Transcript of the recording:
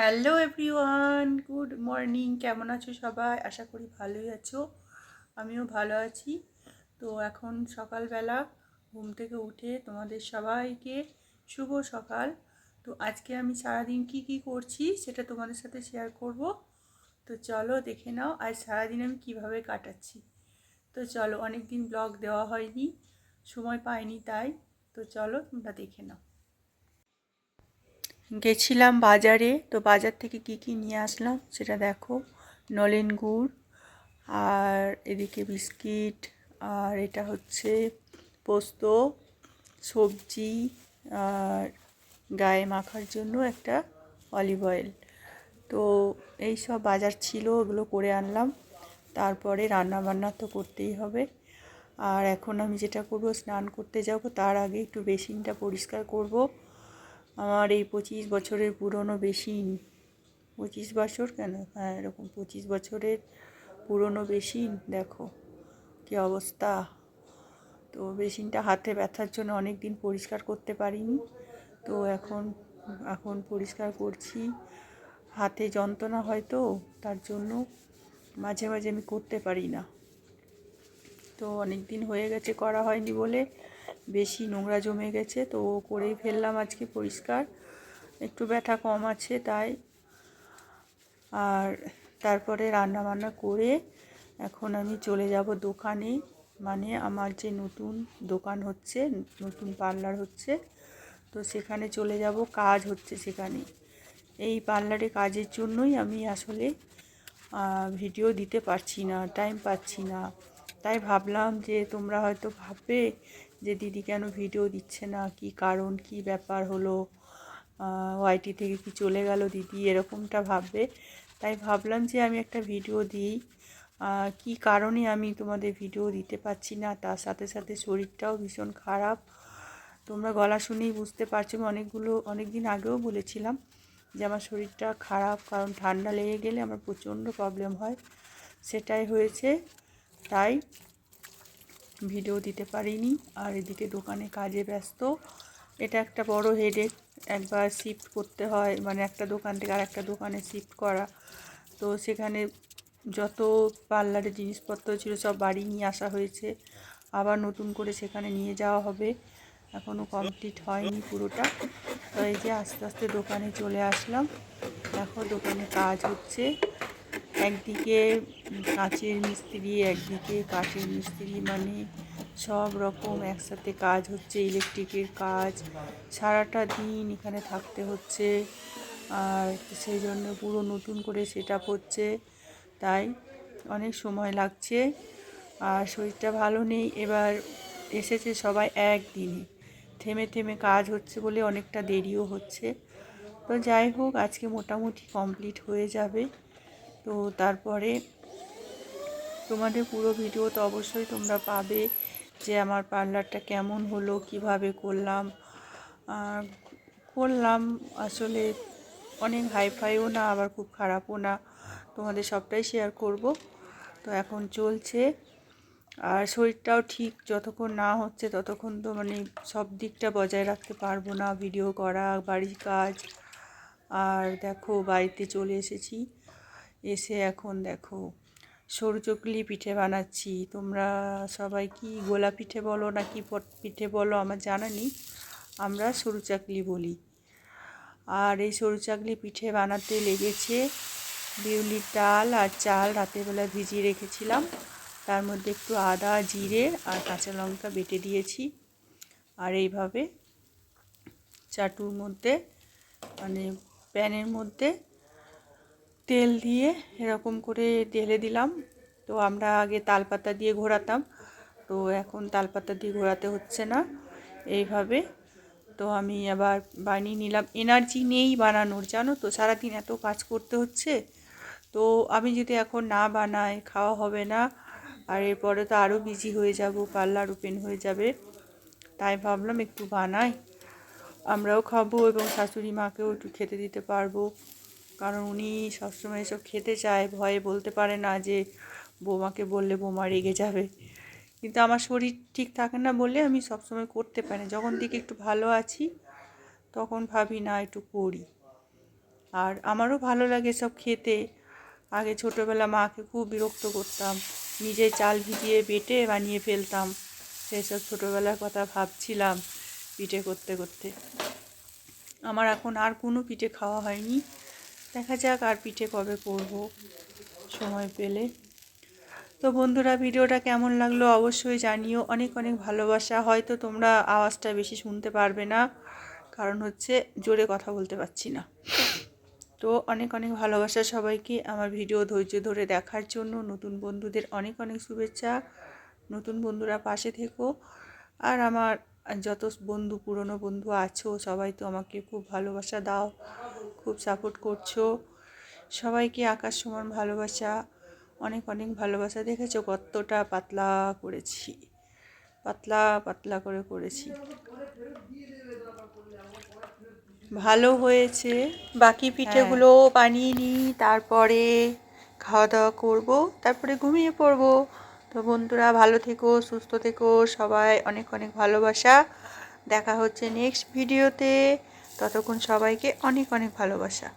Hello everyone good morning কেমন আছো সবাই? আশা করি ভালোই আছো। আমিও ভালো আছি। তো এখন সকালবেলা ঘুম থেকে উঠে তোমাদের সবাইকে শুভ সকাল। তো আজকে আমি সারাদিন কি কি করছি সেটা তোমাদের সাথে শেয়ার করব। তো চলো দেখে নাও, আজ সারাদিন আমি কীভাবে কাটাচ্ছি। তো চলো অনেক দিন ব্লগ দেওয়া হয়নি, সময় পাইনি তাই। তো চলো তোমরা দেখে নাও। গেছিলাম বাজারে, তো বাজার থেকে কি কি নিয়ে আসলাম সেটা দেখো। নলেন গুড়, আর এদিকে বিস্কিট, আর এটা হচ্ছে পোস্ত, সবজি, আর গায়ে মাখার জন্য একটা অলিভ অয়েল। তো এই সব বাজার ছিল, ওগুলো করে আনলাম। তারপরে রান্না বান্না তো করতেই হবে। আর এখন আমি যেটা করব, স্নান করতে যাব, তার আগে একটু বেসিনটা পরিষ্কার করব। আমার এই পঁচিশ বছরের পুরনো বেসিন পঁচিশ বছর কেন? হ্যাঁ এরকম পঁচিশ বছরের পুরনো বেসিন দেখো কি অবস্থা। তো বেসিনটা হাতে ব্যথার জন্য অনেক দিন পরিষ্কার করতে পারিনি। তো এখন এখন পরিষ্কার করছি। হাতে যন্ত্রণা হয় তো, তার জন্য মাঝে মাঝে আমি করতে পারি না। তো অনেক দিন হয়ে গেছে, করা হয়নি বলে বেশি নোংরা জমে গেছে, তো করেই ফেললাম আজকে পরিষ্কার। একটু ব্যথা কম আছে তাই। আর তারপরে রান্না বান্না করে এখন আমি চলে যাব দোকানে। মানে আমার যে নতুন দোকান হচ্ছে, নতুন পার্লার হচ্ছে, তো সেখানে চলে যাব, কাজ হচ্ছে সেখানে। এই পার্লারে কাজের জন্যই আমি আসলে ভিডিও দিতে পারছি না টাইম পাচ্ছি না। তাই ভাবলাম যে তোমরা হয়তো ভাববে যে দিদি কেন ভিডিও দিচ্ছে না? কি কারণ? কি ব্যাপার হলো? ওয়াইটি থেকে কি চলে গেল দিদি? এরকমটা ভাববে। তাই ভাবলাম যে আমি একটা ভিডিও দিই। কি কারণে আমি তোমাদের ভিডিও দিতে পারছি না? তার সাথে সাথে শরীরটাও ভীষণ খারাপ। তোমরা গলা শুনেই বুঝতে পারছ, আমি অনেকগুলো অনেক দিন আগেও বলেছিলাম যে আমার শরীরটা খারাপ, কারণ ঠান্ডা লেগে গেলে আমার প্রচণ্ড প্রবলেম হয়। সেটাই হয়েছে। তাই ভিডিও দিতে পারিনি। আর এদিকে দোকানে কাজে ব্যস্ত। এটা একটা বড় হেডেক একবার শিফট করতে হয় মানে একটা দোকান থেকে আর একটা দোকানে শিফট করা। তো সেখানে যত পার্লারের জিনিসপত্র ছিল সব বাড়ি নিয়ে আসা হয়েছে। আবার নতুন করে সেখানে নিয়ে যাওয়া হবে। এখনও কমপ্লিট হয়নি পুরোটা। তো এই যে আস্তে আস্তে দোকানে চলে আসলাম। দেখো দোকানে কাজ হচ্ছে। একদিকে কাঁচের মিস্ত্রি, একদিকে কাঠের মিস্ত্রি মানে সব রকম একসাথে কাজ হচ্ছে, ইলেকট্রিকের কাজ। সারাটা দিন এখানে থাকতে হচ্ছে। আর সেই জন্য পুরো নতুন করে সেট আপ হচ্ছে। তাই অনেক সময় লাগছে। আর শরীরটা ভালো নেই। এবার এসেছে সবাই একদিনে। থেমে থেমে কাজ হচ্ছে বলে অনেকটা দেরিও হচ্ছে। তো যাই হোক, আজকে মোটামুটি কমপ্লিট হয়ে যাবে। তো তারপরে তোমাদের পুরো ভিডিও তো অবশ্যই তোমরা পাবে যে আমার পার্লারটা কেমন হলো, কীভাবে করলাম। করলাম আসলে অনেক হাইফাইও না, আবার খুব খারাপও না। তোমাদের সবটাই শেয়ার করব। তো এখন চলছে। আর শরীরটাও ঠিক, যতক্ষণ না হচ্ছে ততক্ষণ তো মানে সব দিকটা বজায় রাখতে পারব না। ভিডিও করা, বাড়ির কাজ। আর দেখো, বাড়িতে চলে এসেছি। এসে এখন দেখো সরু চকলি পিঠে বানাচ্ছি। তোমরা সবাই কি গোলা পিঠে বলো না কি পিঠে বলো আমার জানা নেই, আমরা সরু চাকলি বলি। আর এই সরু চাকলি পিঠে বানাতে লেগেছে বিউলির ডাল আর চাল রাতেরবেলা ভিজিয়ে রেখেছিলাম। তার মধ্যে একটু আদা, জিরে আর কাঁচা লঙ্কা বেটে দিয়েছি। আর এইভাবে চাটুর মধ্যে মানে প্যানের মধ্যে তেল দিয়ে এরকম করে ঢেলে দিলাম। তো আমরা আগে তালপাতা দিয়ে ঘোরাতাম। তো এখন তালপাতা দিয়ে ঘোরাতে হচ্ছে না এইভাবে। তো আমি আবার বানিয়ে নিলাম। এনার্জি নেই বানানোর, জানো তো? সারাদিন এত কাজ করতে হচ্ছে। তো আমি যদি এখন না বানাই, খাওয়া হবে না, আর এরপরে তো আরও বিজি হয়ে যাব পার্লার ওপেন হয়ে যাবে, তাই ভাবলাম একটু বানাই। আমরাও খাব এবং শাশুড়ি মাকেও একটু খেতে দিতে পারব। কারণ উনি সবসময় এসব খেতে চায়, ভয়ে বলতে পারে না যে বৌমাকে বললে বৌমা রেগে যাবে। কিন্তু আমার শরীর ঠিক থাকে না বলে আমি সবসময় করতে পারি যখন দিকে একটু ভালো আছি, তখন ভাবি, না, একটু করি। আর আমারও ভালো লাগে সব খেতে। আগে ছোটোবেলা মাকে খুব বিরক্ত করতাম, নিজে চাল ভিজিয়ে বেটে বানিয়ে ফেলতাম, সেসব ছোটোবেলার কথা ভাবছিলাম পিঠে করতে করতে। আমার এখন আর কোনো পিঠে খাওয়া হয়নি। দেখা যাক আর পিঠে কবে করব সময় পেলে। তো বন্ধুরা, ভিডিওটা কেমন লাগল অবশ্যই জানিও। অনেক অনেক ভালোবাসা। হয়তো তোমরা আওয়াজটা বেশি শুনতে পারবে না, কারণ হচ্ছে জোরে কথা বলতে পারছি না। তো অনেক অনেক ভালোবাসা সবাইকে আমার ভিডিও ধৈর্য ধরে দেখার জন্য। নতুন বন্ধুদের অনেক অনেক শুভেচ্ছা। নতুন বন্ধুরা পাশে থেকো। আর আমার যত বন্ধু, পুরনো বন্ধু আছো, সবাই তো আমাকে খুব ভালোবাসা দাও। খুব সাপোর্ট করছ। সবাইকে আকাশ সমান ভালোবাসা অনেক অনেক ভালোবাসা। দেখেছ কতটা পাতলা করেছি পাতলা পাতলা করে করেছি। ভালো হয়েছে। বাকি পিঠেগুলো বানিয়ে নিই তারপরে খাওয়া দাওয়া করব তারপরে ঘুমিয়ে পড়ব। তো বন্ধুরা ভালো থেকো সুস্থ থেকো সবাই অনেক অনেক ভালোবাসা। দেখা হচ্ছে নেক্সট ভিডিওতে ততক্ষণ সবাইকে অনেক অনেক ভালোবাসা।